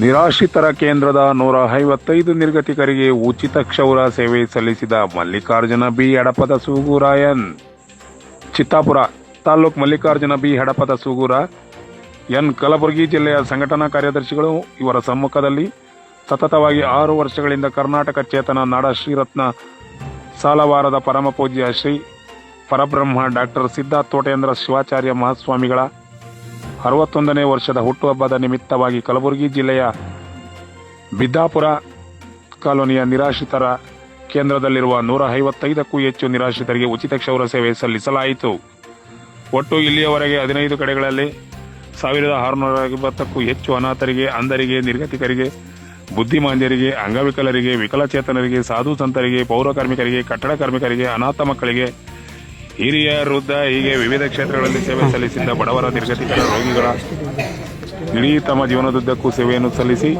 ನಿರಾಶ್ರಿತರ ಕೇಂದ್ರದ ನೂರ ಐವತ್ತೈದು ನಿರ್ಗತಿಕರಿಗೆ ಉಚಿತ ಕ್ಷೌರ ಸೇವೆ ಸಲ್ಲಿಸಿದ Mallikarjuna B. Hadapada Sugurayan. Chittapur taluk Mallikarjuna B. Hadapada Sugur. N. Kalaburagi ಜಿಲ್ಲೆಯ ಸಂಘಟನಾ ಕಾರ್ಯದರ್ಶಿಗಳು ಇವರ ಸಮ್ಮುಖದಲ್ಲಿ ಸತತವಾಗಿ ಆರು ವರ್ಷಗಳಿಂದ ಕರ್ನಾಟಕ ಚೇತನ ನಾಡ ಶ್ರೀರತ್ನ ಸಾಲವಾರದ ಪರಮಪೂಜ್ಯ ಶ್ರೀ ಪರಬ್ರಹ್ಮ ಡಾಕ್ಟರ್ ಸಿದ್ಧಾರ್ಥ ತೋಟೇಂದ್ರ ಶಿವಾಚಾರ್ಯ ಮಹಾಸ್ವಾಮಿಗಳ ಅರವತ್ತೊಂದನೇ ವರ್ಷದ ಹುಟ್ಟುಹಬ್ಬದ ನಿಮಿತ್ತವಾಗಿ ಕಲಬುರಗಿ ಜಿಲ್ಲೆಯ ಬಿದ್ದಾಪುರ ಕಾಲೋನಿಯ ನಿರಾಶ್ರಿತರ ಕೇಂದ್ರದಲ್ಲಿರುವ ನೂರ ಐವತ್ತೈದಕ್ಕೂ ಹೆಚ್ಚು ನಿರಾಶ್ರಿತರಿಗೆ ಉಚಿತ ಕ್ಷೌರ ಸೇವೆ ಸಲ್ಲಿಸಲಾಯಿತು. ಒಟ್ಟು ಇಲ್ಲಿಯವರೆಗೆ ಹದಿನೈದು ಕಡೆಗಳಲ್ಲಿ ಸಾವಿರದ ಆರುನೂರ ಐವತ್ತಕ್ಕೂ ಹೆಚ್ಚು ಅನಾಥರಿಗೆ, ಅಂಧರಿಗೆ, ನಿರ್ಗತಿಕರಿಗೆ, ಬುದ್ಧಿಮಾಂದ್ಯರಿಗೆ, ಅಂಗವಿಕಲರಿಗೆ, ವಿಕಲಚೇತನರಿಗೆ, ಸಾಧು ಸಂತರಿಗೆ ಪೌರ ಕಾರ್ಮಿಕರಿಗೆ ಕಟ್ಟಡ ಕಾರ್ಮಿಕರಿಗೆ, ಅನಾಥ ಮಕ್ಕಳಿಗೆ ಹಿರಿಯ ವೃದ್ಧ ಹೀಗೆ ವಿವಿಧ ಕ್ಷೇತ್ರಗಳಲ್ಲಿ ಸೇವೆ ಸಲ್ಲಿಸಿದ್ದ ಬಡವರ ನಿರ್ಗತಿಕರ ರೋಗಿಗಳ ಇಡೀ ತಮ್ಮ ಜೀವನದುದ್ದಕ್ಕೂ ಸೇವೆಯನ್ನು ಸಲ್ಲಿಸಿ,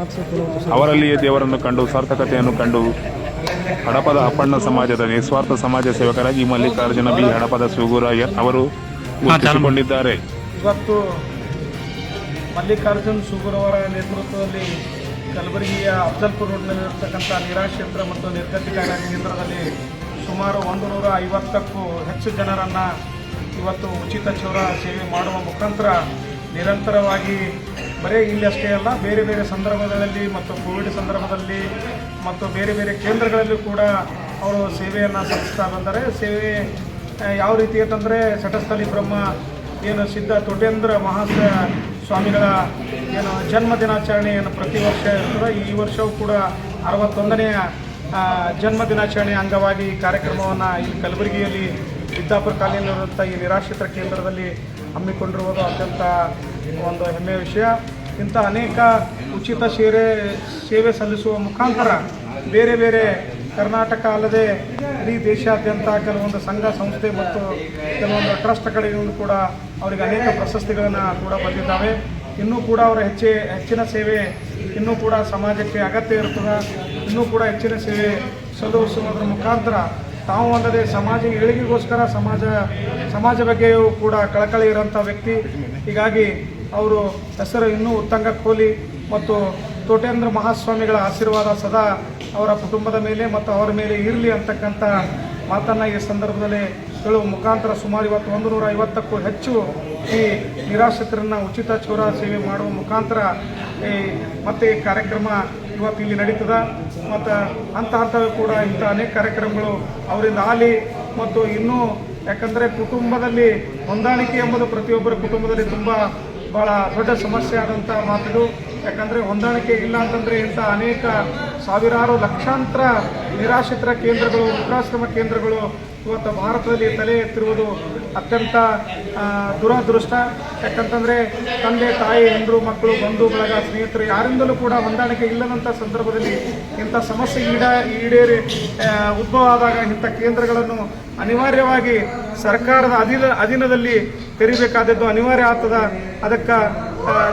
ಅವರಲ್ಲಿಯೇ ದೇವರನ್ನು ಕಂಡು, ಸಾರ್ಥಕತೆಯನ್ನು ಕಂಡು, ಹಡಪದ ಅಪ್ಪಣ್ಣ ಸಮಾಜದ ನಿಸ್ವಾರ್ಥ ಸಮಾಜ ಸೇವಕರಾಗಿ ಮಲ್ಲಿಕಾರ್ಜುನ ಬಿ. ಹಡಪದ ಸುಗುರಾಯ ಅವರು ಗುರುತಿಸಿಕೊಂಡಿದ್ದಾರೆ. ಇವತ್ತು ಮಲ್ಲಿಕಾರ್ಜುನ್ ಸುಗುರವರ ನೇತೃತ್ವದಲ್ಲಿ ಕಲಬುರಗಿಯ ಅಫ್ಜಲ್ಪುರ್ ರೋಡ್ನಲ್ಲಿರತಕ್ಕಂಥ ನಿರಾಶ್ರಿತರ ಮತ್ತು ನಿರ್ಗತಿಕರ ಕೇಂದ್ರದಲ್ಲಿ ಸುಮಾರು ಒಂದು ನೂರ ಐವತ್ತಕ್ಕೂ ಹೆಚ್ಚು ಜನರನ್ನು ಇವತ್ತು ಉಚಿತ ಚೌರ ಸೇವೆ ಮಾಡುವ ಮುಖಾಂತರ ನಿರಂತರವಾಗಿ ಬರೀ ಇಲ್ಲಿ ಅಷ್ಟೇ ಅಲ್ಲ, ಬೇರೆ ಬೇರೆ ಸಂದರ್ಭಗಳಲ್ಲಿ ಮತ್ತು ಕೋವಿಡ್ ಸಂದರ್ಭದಲ್ಲಿ ಮತ್ತು ಬೇರೆ ಬೇರೆ ಕೇಂದ್ರಗಳಲ್ಲೂ ಕೂಡ ಅವರು ಸೇವೆಯನ್ನು ಸಲ್ಲಿಸ್ತಾ ಬಂದರೆ, ಸೇವೆ ಯಾವ ರೀತಿ ಅಂತಂದರೆ ಸಟಸ್ಥಲಿ ಬ್ರಹ್ಮ ಏನು ಸಿದ್ಧ ತೊಟೇಂದ್ರ ಮಹಾಸ ಸ್ವಾಮಿಗಳ ಏನು ಜನ್ಮ ದಿನಾಚರಣೆಯನ್ನು ಪ್ರತಿ ವರ್ಷ ಇರ್ತದೆ. ಈ ವರ್ಷವೂ ಕೂಡ ಅರವತ್ತೊಂದನೆಯ ಜನ್ಮ ದಿನಾಚರಣೆ ಅಂಗವಾಗಿ ಕಾರ್ಯಕ್ರಮವನ್ನು ಇಲ್ಲಿ ಕಲಬುರಗಿಯಲ್ಲಿ ವಿದ್ಯಾಪುರ ಕಾಲೋನಿಯಲ್ಲಿರುವಂಥ ಈ ನಿರಾಶ್ರಿತರ ಕೇಂದ್ರದಲ್ಲಿ ಹಮ್ಮಿಕೊಂಡಿರುವುದು ಅತ್ಯಂತ ಒಂದು ಹೆಮ್ಮೆಯ ವಿಷಯ. ಇಂಥ ಅನೇಕ ಉಚಿತ ಸೇವೆ ಸೇವೆ ಸಲ್ಲಿಸುವ ಮುಖಾಂತರ ಬೇರೆ ಬೇರೆ ಕರ್ನಾಟಕ ಅಲ್ಲದೆ ಇಡೀ ದೇಶಾದ್ಯಂತ ಕೆಲವೊಂದು ಸಂಘ, ಸಂಸ್ಥೆ ಮತ್ತು ಕೆಲವೊಂದು ಟ್ರಸ್ಟ್ಗಳಿಂದ ಕೂಡ ಅವರಿಗೆ ಅನೇಕ ಪ್ರಶಸ್ತಿಗಳನ್ನು ಕೂಡ ಬಂದಿದ್ದಾವೆ. ಇನ್ನೂ ಕೂಡ ಅವರ ಹೆಚ್ಚೆ ಹೆಚ್ಚಿನ ಸೇವೆ ಇನ್ನೂ ಕೂಡ ಸಮಾಜಕ್ಕೆ ಅಗತ್ಯ ಇರ್ತದೆ ಇನ್ನೂ ಕೂಡ ಹೆಚ್ಚಿನ ಸೇವೆ ಸಲ್ಲಿಸುವುದರ ಮುಖಾಂತರ ತಾವು ಅಲ್ಲದೆ ಸಮಾಜ ಏಳಿಗೆಗೋಸ್ಕರ ಸಮಾಜ ಸಮಾಜ ಬಗ್ಗೆಯೂ ಕೂಡ ಕಳಕಳಿ ಇರೋಂಥ ವ್ಯಕ್ತಿ. ಹೀಗಾಗಿ ಅವರು ಹೆಸರು ಇನ್ನೂ ಉತ್ತಂಗ ಕೋಲಿ ಮತ್ತು ತೋಟೇಂದ್ರ ಮಹಾಸ್ವಾಮಿಗಳ ಆಶೀರ್ವಾದ ಸದಾ ಅವರ ಕುಟುಂಬದ ಮೇಲೆ ಮತ್ತು ಅವರ ಮೇಲೆ ಇರಲಿ ಅಂತಕ್ಕಂಥ ಮಾತನ್ನು ಈ ಸಂದರ್ಭದಲ್ಲಿ ಹೇಳುವ ಮುಖಾಂತರ ಸುಮಾರು ಇವತ್ತು ಒಂದು ನೂರ ಐವತ್ತಕ್ಕೂ ಹೆಚ್ಚು ಈ ನಿರಾಶ್ರಿತರನ್ನು ಉಚಿತ ಚೌರ ಸೇವೆ ಮಾಡುವ ಮುಖಾಂತರ ಈ ಮತ್ತೆ ಈ ಕಾರ್ಯಕ್ರಮ ಇವತ್ತು ಇಲ್ಲಿ ನಡೀತದ. ಮತ್ತು ಅಂತ ಹಂತವೂ ಕೂಡ ಇಂಥ ಅನೇಕ ಕಾರ್ಯಕ್ರಮಗಳು ಅವರಿಂದ ಆಲಿ ಮತ್ತು ಇನ್ನೂ ಯಾಕಂದರೆ ಕುಟುಂಬದಲ್ಲಿ ಹೊಂದಾಣಿಕೆ ಎಂಬುದು ಪ್ರತಿಯೊಬ್ಬರ ಕುಟುಂಬದಲ್ಲಿ ತುಂಬ ಭಾಳ ದೊಡ್ಡ ಸಮಸ್ಯೆ ಆದಂಥ ಮಾತಿದು ಯಾಕಂದರೆ ಹೊಂದಾಣಿಕೆ ಇಲ್ಲ ಅಂತಂದರೆ ಇಂಥ ಅನೇಕ ಸಾವಿರಾರು ಲಕ್ಷಾಂತರ ನಿರಾಶ್ರಿತರ ಕೇಂದ್ರಗಳು, ವೃದ್ಧಾಶ್ರಮ ಕೇಂದ್ರಗಳು ಇವತ್ತು ಭಾರತದಲ್ಲಿ ತಲೆ ಎತ್ತಿರುವುದು ಅತ್ಯಂತ ದುರದೃಷ್ಟ. ಯಾಕಂತಂದರೆ ತಂದೆ, ತಾಯಿ, ಹೆಂಡರು, ಮಕ್ಕಳು ಬಂಧು ಬಳಗ ಸ್ನೇಹಿತರು ಯಾರಿಂದಲೂ ಕೂಡ ಹೊಂದಾಣಿಕೆ ಇಲ್ಲದಂಥ ಸಂದರ್ಭದಲ್ಲಿ ಇಂಥ ಸಮಸ್ಯೆ ಈಡ, ಈಡೇರಿ ಉದ್ಭವ ಆದಾಗ ಇಂಥ ಕೇಂದ್ರಗಳನ್ನು ಅನಿವಾರ್ಯವಾಗಿ ಸರ್ಕಾರದ ಅಧೀನ, ಅಧೀನದಲ್ಲಿ ತೆರಿಬೇಕಾದದ್ದು ಅನಿವಾರ್ಯ ಆಗ್ತದ. ಅದಕ್ಕೆ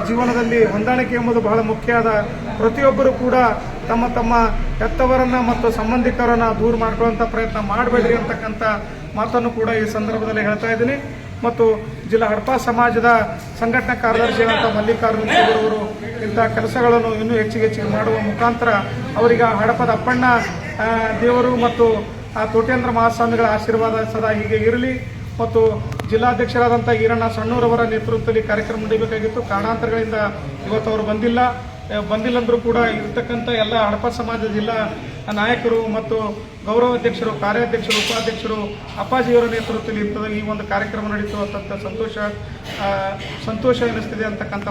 ಜೀವನದಲ್ಲಿ ಹೊಂದಾಣಿಕೆ ಎಂಬುದು ಬಹಳ ಮುಖ್ಯ ಅದ ಪ್ರತಿಯೊಬ್ಬರು ಕೂಡ ತಮ್ಮ ತಮ್ಮ ಹೆತ್ತವರನ್ನ ಮತ್ತು ಸಂಬಂಧಿಕರನ್ನ ದೂರ ಮಾಡ್ಕೊಳ್ಳುವಂಥ ಪ್ರಯತ್ನ ಮಾಡಬೇಡ್ರಿ ಅಂತಕ್ಕಂಥ ಮಾತನ್ನು ಕೂಡ ಈ ಸಂದರ್ಭದಲ್ಲಿ ಹೇಳ್ತಾ ಇದ್ದೀನಿ. ಮತ್ತು ಜಿಲ್ಲಾ ಹಡಪ ಸಮಾಜದ ಸಂಘಟನಾ ಕಾರ್ಯದರ್ಶಿಯಾದಂಥ ಮಲ್ಲಿಕಾರ್ಜುನ ಅವರು ಇಂಥ ಕೆಲಸಗಳನ್ನು ಇನ್ನೂ ಹೆಚ್ಚಿಗೆ ಹೆಚ್ಚಿಗೆ ಮಾಡುವ ಮುಖಾಂತರ ಅವರಿಗೆ ಹಡಪದ ಅಪ್ಪಣ್ಣ ದೇವರು ಮತ್ತು ಆ ತೋಟೇಂದ್ರ ಮಹಾಸ್ವಾಮಿಗಳ ಆಶೀರ್ವಾದ ಸದಾ ಹೀಗೆ ಇರಲಿ. ಮತ್ತು ಜಿಲ್ಲಾಧ್ಯಕ್ಷರಾದಂಥ ಈರಣ್ಣ ಸಣ್ಣೂರವರ ನೇತೃತ್ವದಲ್ಲಿ ಕಾರ್ಯಕ್ರಮ ನಡೀಬೇಕಾಗಿತ್ತು. ಕಾರಣಾಂತರಗಳಿಂದ ಇವತ್ತು ಅವರು ಬಂದಿಲ್ಲ. ಬಂದಿಲ್ಲಂದ್ರೂ ಕೂಡ ಇರ್ತಕ್ಕಂಥ ಎಲ್ಲ ಹಡಪ ಸಮಾಜದ ಜಿಲ್ಲಾ ನಾಯಕರು ಮತ್ತು ಗೌರವಾಧ್ಯಕ್ಷರು, ಕಾರ್ಯಾಧ್ಯಕ್ಷರು, ಉಪಾಧ್ಯಕ್ಷರು, ಅಪ್ಪಾಜಿಯವರ ನೇತೃತ್ವದಲ್ಲಿ ಇಂಥದ್ದು ಈ ಒಂದು ಕಾರ್ಯಕ್ರಮ ನಡೀತು. ಅಂತ ಸಂತೋಷ ಸಂತೋಷ ಎನಿಸ್ತಿದೆ ಅಂತಕ್ಕಂಥ